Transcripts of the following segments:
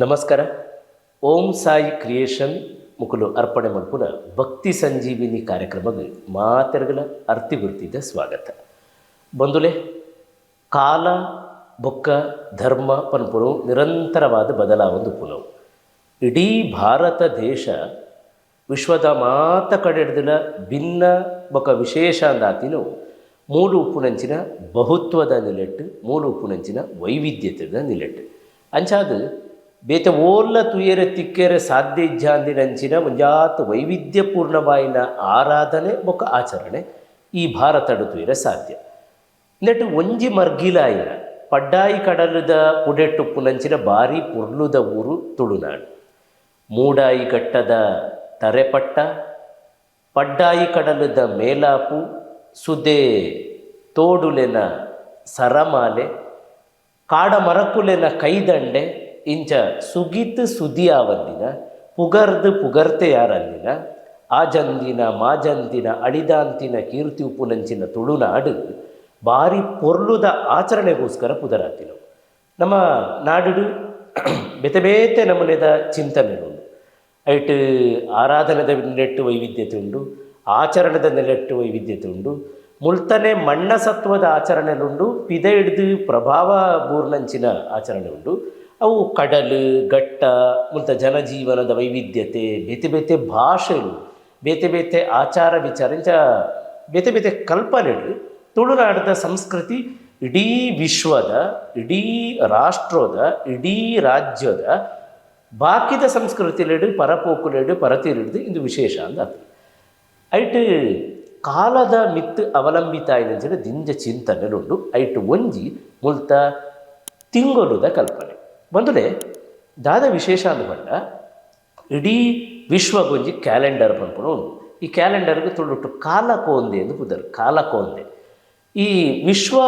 ನಮಸ್ಕಾರ. ಓಂ ಸಾಯಿ ಕ್ರಿಯೇಷನ್ ಮುಕುಲು ಅರ್ಪಣೆ ಮಲ್ಪುನ ಭಕ್ತಿ ಸಂಜೀವಿನಿ ಕಾರ್ಯಕ್ರಮಕ್ಕೆ ಮಾತೆರಗಲ ಅರ್ತಿ ಗುರುತಿದ್ದ ಸ್ವಾಗತ. ಬಂಧುಲೆ ಕಾಲ, ಬೊಕ್ಕ, ಧರ್ಮ ಪನ್ಪುನು ನಿರಂತರವಾದ ಬದಲಾವಂದು ಪುನವು ಇಡೀ ಭಾರತ ದೇಶ ವಿಶ್ವದ ಮಾತ ಕಡೆಡ್ದಿನ ಭಿನ್ನ ಬೊಕ ವಿಶೇಷ ಅಂದಾತಿನು ಮೂಲು ಉಪ್ಪುನಂಚಿನ ಬಹುತ್ವದ ನಿಲೆಟ್ಟು ಮೂಲು ಉಪ್ಪುನಂಚಿನ ವೈವಿಧ್ಯತೆದ ನಿಲೆಟ್ಟು ಅಂಚಾದು ಬೇತ ಓಲ್ಲ ತುಯರೆ ತಿಕ್ಕೆರೆ ಸಾಧ್ಯ ಇಜ್ಜಾಂದಿನಂಚಿನ ಮುಂಜಾತ್ ವೈವಿಧ್ಯಪೂರ್ಣವಾಯಿನ ಆರಾಧನೆ ಬೊಕ ಆಚರಣೆ ಈ ಭಾರತಡು ತುಯರೆ ಸಾಧ್ಯ. ನೆಟ್ಟು ಒಂಜಿ ಮರ್ಗಿಲಾಯಿನ ಪಡ್ಡಾಯಿ ಕಡಲದ ಪುಡೆಟ್ಟುಪ್ಪುನಂಚಿನ ಭಾರಿ ಪುರ್ಲುದ ಊರು ತುಳುನಾಡು. ಮೂಡಾಯಿ ಘಟ್ಟದ ತರೆಪಟ್ಟ, ಪಡ್ಡಾಯಿ ಕಡಲದ ಮೇಲಾಪು, ಸುದೆ ತೋಡುಲೆನ ಸರಮಾಲೆ ಕಾಡ ಮರಕುಲೆನ ಕೈದಂಡೆ ಇಂಚ ಸುಗಿತ್ ಸುದಿಯಾವಂದಿನ ಪುಗರ್ದು ಪುಗರ್ತೆಯಾರಂದಿನ ಆಜಂದಿನ ಮಾಜಂದಿನ ಅಡಿದಾಂತಿನ ಕೀರ್ತಿ ಉಪ್ಪುನಂಚಿನ ತುಳುನಾಡು ಬಾರಿ ಪೊರ್ಲುದ ಆಚರಣೆಗೋಸ್ಕರ ಪುದರಾತಿನು ನಮ್ಮ ನಾಡುಡು ಬೆತೆ ನಮೂನೆದ ಚಿಂತನೆ ಉಂಡು ಐಟ್ ಆರಾಧನೆದ ನೆಲೆಟ್ಟು ವೈವಿಧ್ಯತೆ ಉಂಡು ಆಚರಣೆದ ನೆಲೆಟ್ಟು ವೈವಿಧ್ಯತೆ ಉಂಡು ಮುಲ್ತನೆ ಮಣ್ಣ ಸತ್ವದ ಆಚರಣೆಲುಂಡು ಪಿದ ಹಿಡಿದು ಪ್ರಭಾವ ಬೂರ್ನಂಚಿನ ಆಚರಣೆ ಉಂಡು ಅವು ಕಡಲು, ಘಟ್ಟ, ಮುಂತ ಜನಜೀವನದ ವೈವಿಧ್ಯತೆ, ಬೇತೆ ಬೇತೆ ಭಾಷೆಗಳು, ಬೇತೆ ಬೇತೆ ಆಚಾರ ವಿಚಾರ ಇಂಚ ಬೇತೆ ಬೇತೆ ಕಲ್ಪನೆಗಳು ತುಳುನಾಡದ ಸಂಸ್ಕೃತಿ, ಇಡೀ ವಿಶ್ವದ, ಇಡೀ ರಾಷ್ಟ್ರದ, ಇಡೀ ರಾಜ್ಯದ ಬಾಕಿದ ಸಂಸ್ಕೃತಿಲೆಡು, ಪರಪೋಕುಲೆಡು ಪರತಿರಿಡ್ದು ಇದು ವಿಶೇಷ ಅಂತ ಐಟ್ ಕಾಲದ ಮಿತ್ ಅವಲಂಬಿತ ಆಯ್ನಂಚಿನ ದಿಂಜ ಚಿಂತನೆಲುಂಡು, ಐಟ್ ಒಂಜಿ ಮುಲ್ತ ತಿಂಗೊಲುದ ಕಲ್ಪನೆ. ಬಂದುಲೆ ದಾದ ವಿಶೇಷ ಅಂದ್ಕೊಂಡ ಇಡೀ ವಿಶ್ವಗೊಂಜಿ ಕ್ಯಾಲೆಂಡರ್ ಬಂದ್ಕೊಂಡು ಈ ಕ್ಯಾಲೆಂಡರ್ಗೆ ಕಾಲ ಕೋಂದೆ ಎಂದು ಬುದ್ಧರು ಕಾಲ ಕೋಂದೆ ಈ ವಿಶ್ವ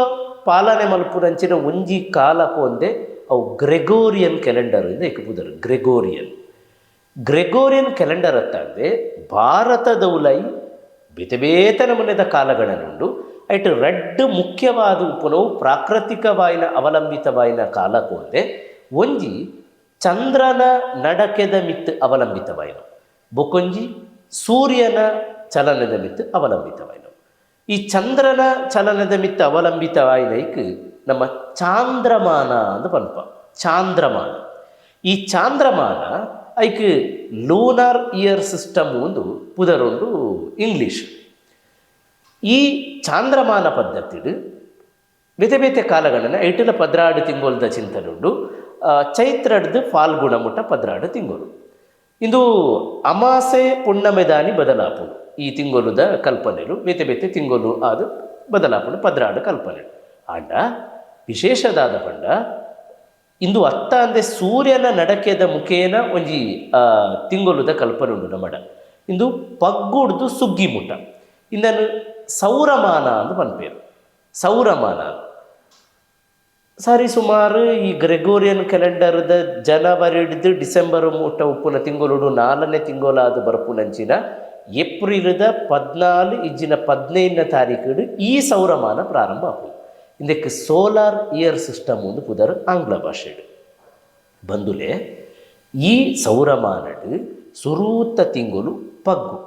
ಪಾಲನೆ ಮಲ್ಪುರಂಚಿನ ಒಂಜಿ ಕಾಲ ಕೋಂದೆ ಅವು ಗ್ರೆಗೋರಿಯನ್ ಕ್ಯಾಲೆಂಡರ್ ಇಂದ ಇಕ್ಕ ಪುದರ್ ಗ್ರೆಗೋರಿಯನ್. ಗ್ರೆಗೋರಿಯನ್ ಕ್ಯಾಲೆಂಡರ್ ಅತ್ತಾಗದೆ ಭಾರತದ ಉಲೈ ಬೇತೆ ಬೇತೆ ಕಾಲಗಳನ್ನುಂಡು ಐಟ್ ರೆಡ್ ಮುಖ್ಯವಾದ ಉಪನವು ಪ್ರಾಕೃತಿಕವಾಯಿನ ಅವಲಂಬಿತವಾಯಿನ ಕಾಲಕೋಂದೆ ಒಂಜಿ ಚಂದ್ರನ ನಡಕೆದ ಮಿತ್ ಅವಲಂಬಿತವಾಯಿನ. ಬೊಕೊಂಜಿ ಸೂರ್ಯನ ಚಲನದ ಮಿತ್ ಅವಲಂಬಿತವಾಯಿನ. ಈ ಚಂದ್ರನ ಚಲನದ ಮಿತ್ ಅವಲಂಬಿತವಾಯಿನೈಕ್ ನಮ್ಮ ಚಾಂದ್ರಮಾನ ಅಂದು ಪನ್ಪ. ಚಾಂದ್ರಮಾನ. ಈ ಚಾಂದ್ರಮಾನ ಐಕ್ ಲೂನಾರ್ ಇಯರ್ ಸಿಸ್ಟಮ್ ಒಂದು ಪುದರೊಂದು ಇಂಗ್ಲೀಷ್. ಈ ಚಾಂದ್ರಮಾನ ಪದ್ಧತಿಡು ಬೇತೆ ಬೇತೆ ಕಾಲಗಳನ್ನು ಐಟಲ ಪದ್ರಾಡು ತಿಂಗೊಲ್ದ ಚಿಂತನುಂಡು ಚೈತ್ರಡ್ದು ಫಾಲ್ಗುಣ ಮುಟ್ಟ ಪದ್ರಾಡು ತಿಂಗೊಲು ಇಂದು ಅಮಾಸೆ ಪುಣ್ಣಮೆದಾನಿ ಬದಲಾಪು. ಈ ತಿಂಗೊಲುದ ಕಲ್ಪನೆಲು ಬೇತೆ ಬೇತೆ ತಿಂಗೊಲು ಆದ ಬದಲಾಪುಡು ಪದ್ರಾಡ ಕಲ್ಪನೆ ಆಂಡ, ವಿಶೇಷದಾದ ಪಂಡ, ಇಂದು ಅತ್ತ ಅಂದೆ ಸೂರ್ಯನ ನಡಕೆದ ಮುಖೇನ ಒಂಜಿ ತಿಂಗೊಲುದ ಕಲ್ಪನೆ ಉಂಡು ನಮ್ಮ ಇಂದು ಪಗ್ಗುಡ್ದು ಸುಗ್ಗಿ ಮುಟ ಇಂದನು ಸೌರಮಾನ ಅಂದು ಪನ್ಪೇರು. ಸೌರಮಾನ ಸರಿ ಸುಮಾರು ಈ ಗ್ರೆಗೋರಿಯನ್ ಕ್ಯಾಲೆಂಡರ್ದ ಜನವರಿ ಹಿಡಿದು ಡಿಸೆಂಬರ್ ಮೂಟ ಉಪ್ಪುನ ತಿಂಗಳು ನಾಲ್ಕನೇ ತಿಂಗಳಾದ ಬರ್ಪುನಂಚಿನ ಏಪ್ರಿಲ್ದ ಪದ್ನಾಲು ಇಜ್ಜಿನ ಪದಿನೈದನೇ ತಾರೀಕು ಈ ಸೌರಮಾನ ಪ್ರಾರಂಭ ಆಪು. ಇದಕ್ಕೆ ಸೋಲಾರ್ ಇಯರ್ ಸಿಸ್ಟಮ್ ಒಂದು ಪುದರ್ ಆಂಗ್ಲ ಭಾಷೆ ಬಂದುಲೆ ಈ ಸೌರಮಾನಡು ಸುರೂತ ತಿಂಗಳು ಪಗ್ಗು.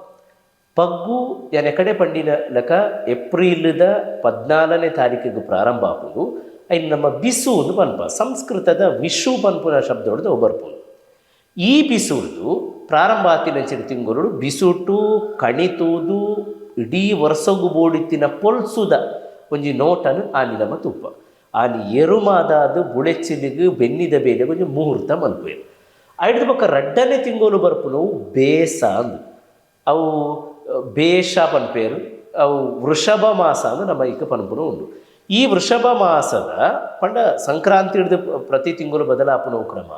ಪಗ್ಗು ಎನೆ ಕಡೆ ಪಂಡಿನ ಲಕ ಏಪ್ರಿಲ್ದ ಪದ್ನಾಲನೇ ತಾರೀಕಿಗೆ ಪ್ರಾರಂಭ ಆಪುದು. ಐನ್ ನಮ್ಮ ಬಿಸು ಒಂದು ಪನ್ಪ ಸಂಸ್ಕೃತದ ವಿಶು ಪನ್ಪುನ ಶಬ್ದ ಹೊಡೆದು ಬರ್ಬೋದು ಈ ಬಿಸುಡ್ದು ಪ್ರಾರಂಭ ಆತಿನಂಚಿನ ತಿಂಗಳು ಬಿಸುಟು, ಕಣಿತೂದು, ಇಡೀ ವರ್ಷಗು ಬೋಡಿತ್ತಿನ ಪೊಲ್ಸುದ ಒಂಜಿ ನೋಟನು ಆನಿ ನಮ್ಮ ತುಪ್ಪ ಆನಿ ಎರುಮಾದಾದು ಬುಳೆಚ್ಚಿಲಿಗು ಬೆನ್ನಿದ ಬೇಲೆ ಒಂಜಿ ಮುಹೂರ್ತ ಮಲ್ಪೇನು ಐಡ್ದ ಪಕ್ಕ ರಡ್ಡನೆ ತಿಂಗಳು ಬರ್ಪುನು ಬೇಸ ಅಂದು. ಅವು ಬೇಷ ಪನ್ಪೇರು ಅವು ವೃಷಭ ಮಾಸ ಅಂದು ನಮ್ಮ ಈಗ ಪನ್ಪುನು ಉಂಡು. ಈ ವೃಷಭ ಮಾಸದ ಪಂಡ ಸಂಕ್ರಾಂತಿ ಹಿಡಿದು ಪ್ರತಿ ತಿಂಗಳು ಬದಲಾಪನ ಕ್ರಮ,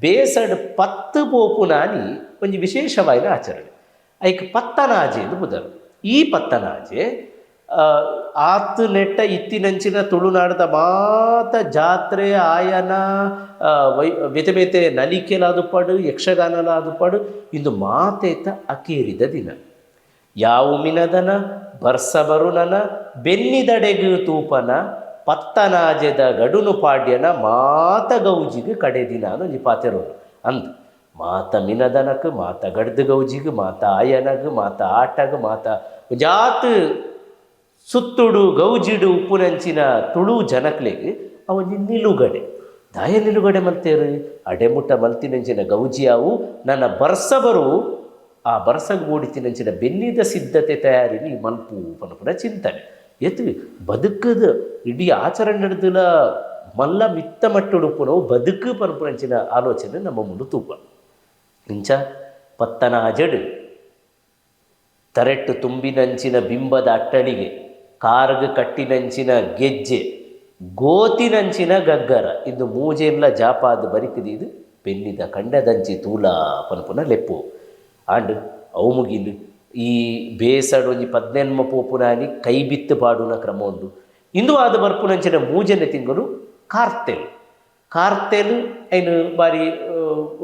ಬೇಸಡ್ ಪತ್ತು ಪೋಪುನಾನಿ ಒಂದು ವಿಶೇಷವಾದ ಆಚರಣೆ. ಐಕ್ ಪತ್ತನಾಜೆ ಎಂದು ಬುದರು ಈ ಪತ್ತನಾಜೆ ಆತು ನೆಟ್ಟ ಇತ್ತಿನಂಚಿನ ತುಳುನಾಡದ ಮಾತ ಜಾತ್ರೆ, ಆಯನ ವೈ ಬೇತೆ ಬೇತೆ ನಲಿಕೆಲಾದು ಪಡು, ಯಕ್ಷಗಾನಲಾದು ಪಡು, ಇಂದು ಮಾತೇತ ಅಕೇರಿದ ದಿನ. ಯಾವು ಮಿನದನ? ಬರ್ಸ ಬರುನನ ಬೆನ್ನಿದಡೆಗು ತೂಪನ? ಪತ್ತನಾಜೆದ ಗಡುನು ಪಾಡ್ಯನ? ಮಾತ ಗೌಜಿಗೆ ಕಡೆ ದಿನ ಒಂಜಿ ಅಂದ ಅಂದ್ ಮಾತ ಮಿನದನಕ, ಮಾತ ಗಡ್ದು ಗೌಜಿಗ್, ಮಾತ ಆಯನಗ್, ಮಾತ ಆಟಗ, ಮಾತ ಜಾತ್ ಸುತ್ತುಡು ಗೌಜಿಡು ಉಪ್ಪುನಂಚಿನ ತುಳು ಜನಕ್ಲೆಗ್ ಅವನಿ ನಿಲುಗಡೆ ದಾಯ ನಿಲುಗಡೆ ಮಲ್ತೇರು? ಅಡೆಮುಟ ಮಲ್ತಿನಂಚಿನ ಗೌಜಿಯಾವು ನನ್ನ ಬರ್ಸಬರು ಆ ಬರ್ಸಗ್ ಮೂಡಿತಿನಂಚಿನ ಬೆನ್ನಿದ ಸಿದ್ಧತೆ ತಯಾರಿಲಿ ಮಲ್ಪು ಪನಪುನ ಚಿಂತನೆ. ಎತ್ತು ಬದುಕದ ಇಡೀ ಆಚರಣೆ ನಡೆದಲ ಮಲ್ಲ ಮಿತ್ತ ಮಟ್ಟುಡುಪುನವು ಬದುಕು ಪನಪುನಂಚಿನ ಆಲೋಚನೆ ನಮ್ಮ ಮುಂದೆ ತೂಪ ಇಂಚ ಪತ್ತನ ಜಡು ತರೆಟ್ಟು ತುಂಬಿನಂಚಿನ ಬಿಂಬದ ಅಟ್ಟಳಿಗೆ ಕಾರ್ಗ್ ಕಟ್ಟಿನಂಚಿನ ಗೆಜ್ಜೆ, ಗೋತಿನಂಚಿನ ಗಗ್ಗರ, ಇಂದು ಮೂಜೆಲ್ಲ ಜಾಪಾದ ಬರಿಕದಿದು ಬೆನ್ನಿದ ಕಂಡದಂಚಿ ತೂಲ ಪನ್ಪುನ ಲೆಪ್ಪು ಆಂಡ್ ಅವು ಮುಗಿಲು ಈ ಬೇಸಡ್ ಒಂಜಿ ಪದ್ನೆನ್ಮ ಪೋಪುನಾನಿ ಕೈ ಬಿತ್ತು ಪಾಡುನ ಕ್ರಮ ಉಂಡು ಇಂದು ಆದ ಬರ್ಪುನಂಚಿನ ಮೂಜನೆ ತಿಂಗಳು ಕಾರ್ತೆಲ್. ಕಾರ್ತೆಲ್ ಐನು ಬಾರಿ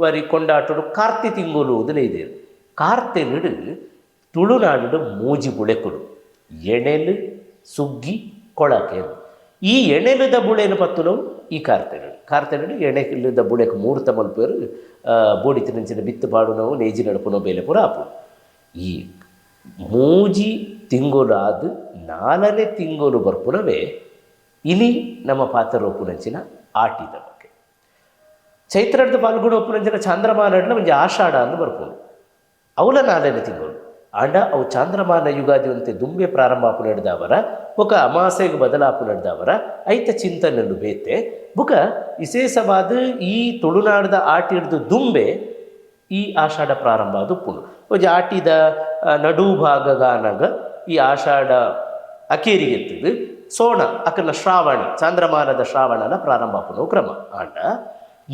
ಬಾರಿ ಕೊಂಡಾಟಡು ಕಾರ್ತಿ ತಿಂಗಳು ಇದೆ ಕಾರ್ತೆಲ್ಡು ತುಳುನಾಡು ಮೂಜಿ ಬುಳೆಕುಡು ಎಣೆಲು ಸುಗ್ಗಿ ಕೊಳಕೆ ಈ ಎಣೆಲುದ ಬುಳೆನ ಪತ್ತು ಈ ಕಾರ್ತೆರಡು. ಕಾರ್ತೆರಡು ಎಣೆಲುದ ಬುಳೆಕು ಮೂರ್ತ ಮಲ್ಪೇರು ಬೋಡಿತಿನಂಚಿನ ಬಿತ್ತು ಪಾಡು ನಾವು ನೇಜಿ ನಡುಪುನೋ ಬೇಲೆ ಪುರ ಆಪು. ಈ ಮೂಜಿ ತಿಂಗೊಲಾದು ನಾಲನೆ ತಿಂಗಳು ಬರ್ಪುನವೇ ಇಲಿ ನಮ್ಮ ಪಾತ್ರರೋಪುನಂಚಿನ ಆಟಿದ ಬಗ್ಗೆ. ಚೈತ್ರದ ಪಾಲ್ಗೊಡು ಒಪ್ಪುನಂಚಿನ ಚಾಂದ್ರಮಾನಡ್ಲ ಒಂಜಿ ಆಷಾಢ ಅಂದು ಬರ್ಪುನು ಅವಲ ನಾಲನೆ ತಿಂಗಳು ಆಂಡ ಅವು ಚಾಂದ್ರಮಾನ ಅಂತ ದುಂಬೆ ಪ್ರಾರಂಭ ನಡೆದವರ ಬೊಕ ಅಮಾಸೆಗೆ ಬದಲಾಪು ನಡೆದವರ ಐತ ಚಿಂತನೆಲು ಬೇತೆ. ಬುಕ ವಿಶೇಷವಾದ ಈ ತುಳುನಾಡದ ಆಟಿಡ್ದು ದುಂಬೆ, ಈ ಆಷಾಢ ಪ್ರಾರಂಭ ಅದು ಪುಣು ಒಂಜಿ ಆಟಿದ ನಡು ಈ ಆಷಾಢ ಅಕೇರಿಗೆತ್ತದು. ಸೋಣ ಅಕನ ಶ್ರಾವಣ, ಚಾಂದ್ರಮಾನದ ಶ್ರಾವಣನ ಪ್ರಾರಂಭ ಆಪುನವು ಕ್ರಮ. ಆಂಡ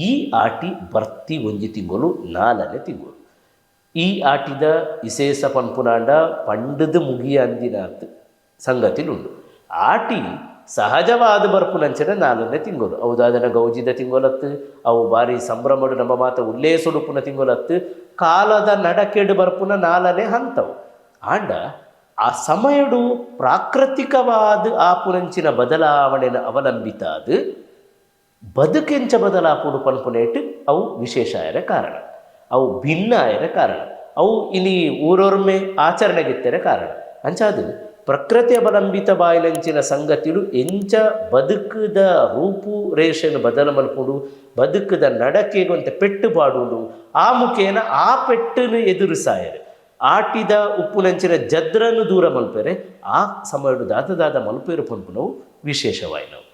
ಈ ಆಟಿ ಬರ್ತಿ ಒಂಜಿ ತಿಂಗಳು ನಾಲ್ಕನೇ ತಿಂಗಳು. ಈ ಆಟಿದ ವಿಶೇಷ ಪನ್ಪುನಾಂಡ ಪಂಡದ ಮುಗಿಯ ಅಂದಿನಾತ್ ಸಂಗತಿಲುಂಡು. ಆಟಿ ಸಹಜವಾದ ಬರ್ಪುನಂಚನೆ ನಾಲ್ಕನೇ ತಿಂಗಳು ಹೌದಾದನ ಗೌಜಿದ ತಿಂಗೊಲತ್ತು, ಅವು ಬಾರಿ ಸಂಭ್ರಮಡು ನಮ್ಮ ಮಾತ ಉಲ್ಲೇಸುಡುಪುನ ತಿಂಗೊಲತ್ತು, ಕಾಲದ ನಡಕೆಡು ಬರ್ಪುನ ನಾಲನೆ ಹಂತವು. ಆಂಡ, ಆ ಸಮಯಡು ಪ್ರಾಕೃತಿಕವಾದ ಆಪುನಂಚಿನ ಬದಲಾವಣೆನ ಅವಲಂಬಿತಾದ, ಬದುಕೆಂಚ ಬದಲಾಪುಡು ಪನ್ಪುನೇಟ್ ಅವು ವಿಶೇಷ ಕಾರಣ. ಅವು ಭಿನ್ನ ಆಯರ ಕಾರಣ. ಅವು ಇಲ್ಲಿ ಊರೊರ್ಮೆ ಆಚರಣೆಗೆತ್ತರೆ ಕಾರಣ. ಅಂಚಾದು ಪ್ರಕೃತಿ ಅವಲಂಬಿತ ಬಾಯಿಲಂಚಿನ ಸಂಗತಿಡು ಎಂಚ ಬದುಕದ ರೂಪು ರೇಷೆನು ಬದಲ ಮಲ್ಕೊಂಡು ಬದುಕದ ನಡಕೆಗೊಂತ ಪೆಟ್ಟು ಪಾಡುಡು ಆ ಮುಖೇನ ಆ ಪೆಟ್ಟನ್ನು ಎದುರಿಸಾಯರೆ ಆಟಿದ ಉಪ್ಪುನಂಚಿನ ಜದ್ರನ್ನು ದೂರ ಮಲ್ಪೆರೆ, ಆ ಸಮಯಡು ದಾತದಾದ ದಾದ ಮಲ್ಪೇರು ಪಂಪುನವು ವಿಶೇಷವಾಯಿನವು.